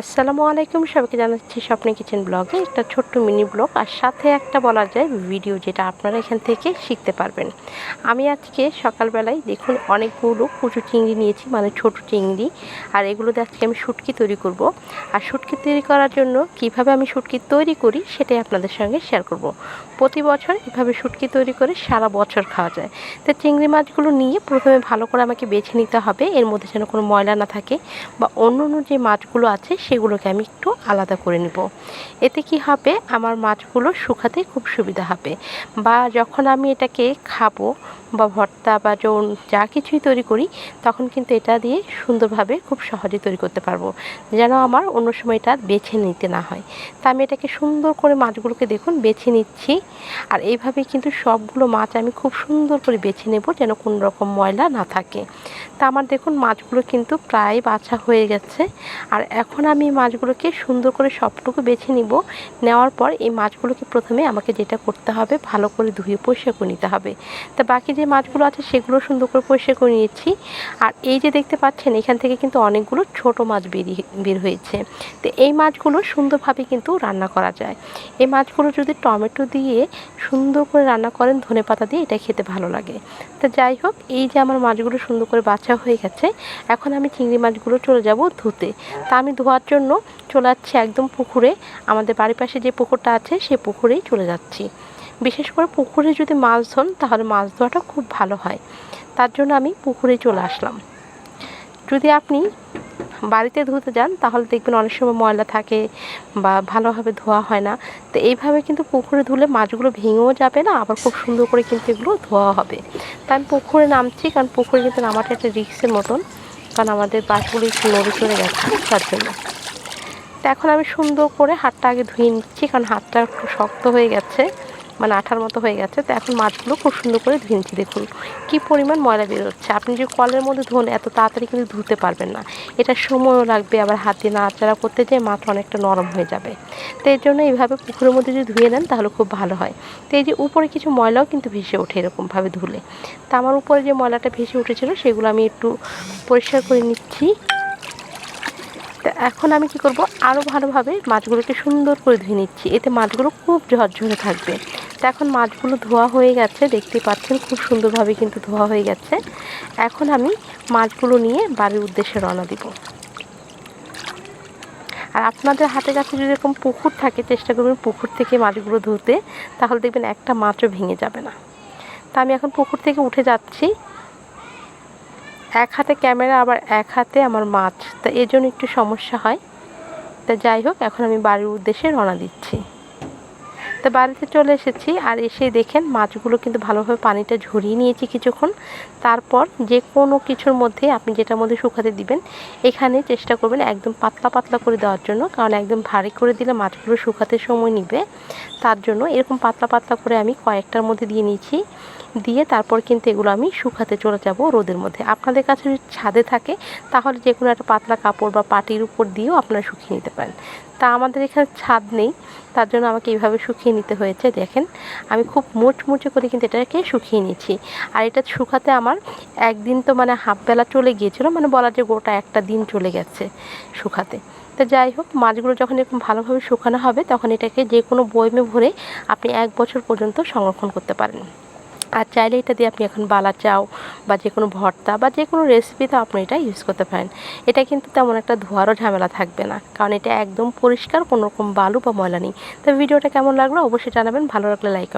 আসসালামু আলাইকুম, সবাইকে জানাচ্ছি স্বপ্নে কিচেন ব্লগে একটা ছোট্ট মিনি ব্লগ। আর সাথে একটা বলা যায় ভিডিও যেটা আপনারা এখান থেকে শিখতে পারবেন। আমি আজকে সকালবেলায় দেখুন অনেকগুলো কুচু চিংড়ি নিয়েছি মানে ছোট চিংড়ি। আর এগুলো দিয়ে আজকে আমি শুটকি তৈরি করব। আর শুটকি তৈরি করার জন্য কীভাবে আমি শুটকি তৈরি করি সেটাই আপনাদের সঙ্গে শেয়ার করব। প্রতি বছর এভাবে শুটকি তৈরি করে সারা বছর খাওয়া যায়। তো চিংড়ি মাছগুলো নিয়ে প্রথমে ভালো করে আমাকে বেছে নিতে হবে। এর মধ্যে যেন কোনো ময়লা না থাকে বা অন্য অন্য যে মাছগুলো আছে সেগুলোকে আমি একটু আলাদা করে নেব। এতে কি হবে? আমার মাছগুলো শুকাতে খুব সুবিধা হবে। বা যখন আমি এটাকে খাব বা ভর্তা বা যৌন যা কিছুই তৈরি করি, তখন কিন্তু এটা দিয়ে সুন্দরভাবে খুব সহজে তৈরি করতে পারব। যেন আমার অন্য সময় এটা বেছে নিতে না হয়। তা আমি এটাকে সুন্দর করে মাছগুলোকে দেখুন, বেছে নিচ্ছি। আর এইভাবেই কিন্তু সবগুলো মাছ আমি খুব সুন্দর করে বেছে নেব যেন কোনো রকম ময়লা না থাকে। তা আমার দেখুন, মাছগুলো কিন্তু প্রায় বাছা হয়ে গেছে। আর এখন আমি মাছগুলোকে সুন্দর করে সবটুকু বেছে নিব। নেওয়ার পর এই মাছগুলোকে প্রথমে আমাকে যেটা করতে হবে ভালো করে ধুয়ে পরিষ্কার করে নিতে হবে। তা বাকি যে মাছগুলো আছে সেগুলো সুন্দর করে পরিষ্কার করে নিয়েছি। আর এই যে দেখতে পাচ্ছেন এখান থেকে কিন্তু অনেকগুলো ছোট মাছ বেরিয়ে, বের হয়েছে। তো এই মাছগুলো সুন্দরভাবে কিন্তু রান্না করা যায়। এই মাছগুলো যদি টমেটো দিয়ে সুন্দর করে রান্না করেন ধনে পাতা দিয়ে এটা খেতে ভালো লাগে। তো যাই হোক, এই যে আমার মাছগুলো সুন্দর করে বাছা হয়ে গেছে, এখন আমি চিংড়ি মাছগুলো চলে যাব ধুতে। তা আমি ধোয়ার জন্য চলে যাচ্ছি একদম পুকুরে। আমাদের বাড়ির পাশে যে পুকুরটা আছে, সেই পুকুরেই চলে যাচ্ছি। বিশেষ করে পুকুরে যদি মাছ ধন, তাহলে মাছ ধোয়াটা খুব ভালো হয়। তার জন্য আমি পুকুরে চলে আসলাম। যদি আপনি বাড়িতে ধুতে যান, তাহলে দেখবেন অনেক সময় ময়লা থাকে বা ভালোভাবে ধোয়া হয় না। তো এইভাবে কিন্তু পুকুরে ধুলে মাছগুলো ভেঙেও যাবে না, আবার খুব সুন্দর করে কিন্তু এগুলো ধোয়া হবে। তাই আমি পুকুরে নামছি, কারণ পুকুরে কিন্তু নামাটা একটা রিক্সের মতন। কারণ আমাদের বাসগুলি একটু নড়ে চড়ে গেছে তার জন্য। তো এখন আমি সুন্দর করে হাতটা আগে ধুয়ে নিচ্ছি, কারণ হাতটা একটু শক্ত হয়ে গেছে। মানে আঠার মতো হয়ে গেছে। তো এখন মাছগুলো খুব সুন্দর করে ধুয়ে নিচ্ছি দেখুন, কি পরিমাণ ময়লা বেরোচ্ছে। আপনি যে কলের মধ্যে ধোন, এত তাড়াতাড়ি কিন্তু ধুতে পারবেন না। এটা সময়ও লাগবে আবার হাত নাড়াচাড়া করতে যেয়ে মাছ অনেকটা নরম হয়ে যাবে। তো এর জন্য এইভাবে পুকুরের মধ্যে যদি ধুয়ে নেন তাহলে খুব ভালো হয়। তো এই যে উপরে কিছু ময়লাও কিন্তু ভেসে ওঠে এরকমভাবে ধুলে। তা আমার উপরে যে ময়লাটা ভেসে উঠেছিল, সেগুলো আমি একটু পরিষ্কার করে নিচ্ছি। তো এখন আমি কি করব? আরও ভালোভাবে মাছগুলোকে সুন্দর করে ধুয়ে নিচ্ছি। এতে মাছগুলো খুব ঝরঝরে থাকবে। তো এখন মাছগুলো ধোয়া হয়ে গেছে, দেখতে পাচ্ছেন খুব সুন্দরভাবে কিন্তু ধোয়া হয়ে গেছে। এখন আমি মাছগুলো নিয়ে বাড়ির উদ্দেশ্যে রওনা দিব। আর আপনাদের হাতে কাছে যদি এরকম পুকুর থাকে, চেষ্টা করবেন পুকুর থেকে মাছগুলো ধুতে, তাহলে দেখবেন একটা মাছও ভেঙে যাবে না। তা আমি এখন পুকুর থেকে উঠে যাচ্ছি। এক হাতে ক্যামেরা, আবার এক হাতে আমার মাছ। তা এর জন্য একটু সমস্যা হয়। তা যাই হোক, এখন আমি বাড়ির উদ্দেশ্যে রওনা দিচ্ছি। তো বাড়িতে চলে এসেছি আর এসে দেখেন মাছগুলো কিন্তু ভালোভাবে পানিটা ঝরিয়ে নিয়েছি কিছুক্ষণ। তারপর যে কোনো কিছুর মধ্যে আপনি যেটার মধ্যে শুকাতে দিবেন, এখানে চেষ্টা করবেন একদম পাতলা পাতলা করে দেওয়ার জন্য, কারণ একদম ভারী করে দিলে মাছগুলো শুকাতে সময় নিবে। তার জন্য এরকম পাতলা পাতলা করে আমি কয়েকটার মধ্যে দিয়ে নিয়েছি। দিয়ে তারপর কিন্তু এগুলো আমি শুকাতে চলে যাব রোদের মধ্যে। আপনাদের কাছে যদি ছাদে থাকে, তাহলে যে কোনো একটা পাতলা কাপড় বা পাটির উপর দিয়েও আপনারা শুকিয়ে নিতে পারেন। তা আমাদের এখানে ছাদ নেই। তার জন্য আমাকে এইভাবে শুকিয়ে নিতে হয়েছে, দেখেন। আমি খুব মুচমুচে করে কিন্তু এটাকে শুকিয়ে নিয়েছি। আর এটা শুকাতে আমার একদিন তো মানে হাফ বেলা চলে গিয়েছিল মানে বলা যে গোটা একটা দিন চলে গেছে শুকাতে। তো যাই হোক, মাছগুলো যখন এরকম ভালোভাবে শুকানো হবে, তখন এটাকে যে কোনো বয়মে ভরে আপনি এক বছর পর্যন্ত সংরক্ষণ করতে পারেন। আর চাইলে এটা দিয়ে আপনি এখন বালা চাও বা যে কোনো ভর্তা বা যে কোনো রেসিপিতে আপনি এটা ইউজ করতে পারেন। এটা কিন্তু তেমন একটা ধোয়ারও ঝামেলা থাকবে না, কারণ এটা একদম পরিষ্কার কোনো রকম বালু বা ময়লা নেই। তো ভিডিওটা কেমন লাগল অবশ্যই জানাবেন, ভালো লাগলে লাইক